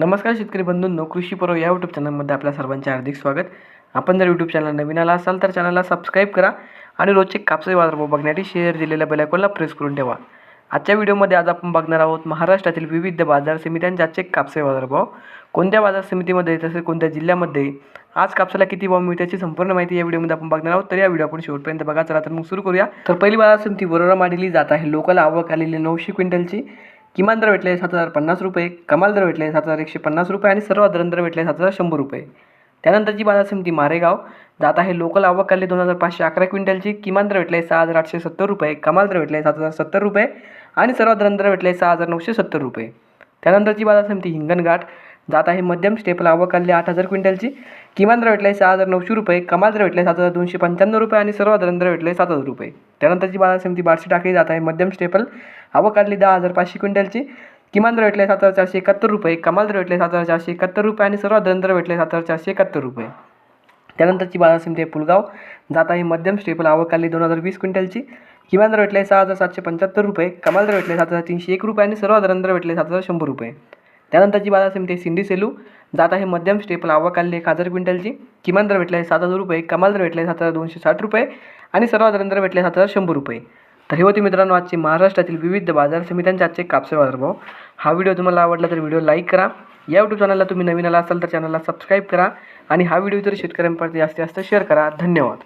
नमस्कार शेतकरी बंधूंनो कृषी पर्व या यूट्यूब चॅनलमध्ये आपल्या सर्वांचे हार्दिक स्वागत. आपण जर यूट्यूब चॅनल नवीन आला असाल तर चॅनलला सबस्क्राईब करा आणि रोजचे कापसाई बाजारभाव बघण्यासाठी शेअर दिलेल्या बेलायकॉनला प्रेस करून ठेवा. आजच्या व्हिडिओमध्ये आज आपण बघणार आहोत महाराष्ट्रातील विविध बाजार समित्यांचे आजचे कापसे बाजारभाव. कोणत्या बाजार समितीमध्ये तसेच कोणत्या जिल्ह्यामध्ये आज कापसाला किती भाव मिळते याची संपूर्ण माहिती या व्हिडिओमध्ये आपण बघणार आहोत. तर या व्हिडिओ आपण शेवटपर्यंत बघा. चला तर मग सुरू करूया. तर पहिली बाजार समिती वरोरा मांडली जात आहे. लोकल आवक आलेली नऊशे क्विंटलची. किमान दर भेटले सात हजार पन्नास रुपये कमाल दर भेटले सात हजार एकशे पन्नास रुपये आणि सर्वात दर भेटले सात हजार शंभर रुपये. त्यानंतरची बाजार समिती मारेगाव. जात आहे लोकल आवक दोन हजार पाचशे अकरा क्विंटलची. किमान दर भेटले सहा हजार आठशे सत्तर रुपये कमाल दर भेटले सात हजार सत्तर रुपये आणि सर्वात दर भेटले सहा हजार नऊशे सत्तर रुपये. त्यानंतरची बाजार समिती हिंगणघाट. जात आहे मध्यम स्टेपला आवक आठ हजार क्विंटलची. किमान दर भेटले सहा हजार नऊशे रुपये कमाल दर भेटले सात हजार दोनशे पंच्याण्णव रुपये आणि सर्वात दर भेटले सात हजार रुपये. त्यानंतरची बाजार समिती टाकली जात आहे. मध्यम स्टेपल आवक काढली दहा हजार पाचशे क्विंटलची. किमान दर भेटले सात हजार चारशे एकाहत्तर रुपये कमाल दर भेटले सात हजार चारशे एकाहत्तर रुपये आणि सर्वात दर भेटले सात हजार चारशे एकाहत्तर रुपये. त्यानंतरची बाजार समिती आहे पुलगाव. जात आहे मध्यम स्टेपल आवक काढली दोन हजार वीस क्विंटलची. किमान दर भेटले सहा हजार सातशे पंच्याहत्तर रुपये कमाल दर भेटले सात हजार तीनशे एक रुपये आणि सर्वात दर भेटले सात हजार शंभर रुपये. त्यानंतरची बाजार समिती आहे सिंधी सेलू जात आहे मध्यम स्टेपल आवक आली एक हजार क्विंटलची. किमान दर भेटले सात हजार रुपये कमाल दर भेटले सात हजार दोनशे साठ रुपये आणि सर्वात दर भेटले सात हजार शंभर रुपये. तर हे होते मित्रांनो आजचे महाराष्ट्रातील विविध बाजार समित्यांचे आजचे कापसे बाजारभाव हा व्हिडिओ तुम्हाला आवडला तर व्हिडिओ लाईक करा. या यूट्यूब चॅनलला तुम्ही नवीन आला असाल तर चॅनलला सबस्क्राईब करा आणि हा व्हिडिओ जर शेतकऱ्यांपर्यंत जास्तीत जास्त शेअर करा. धन्यवाद.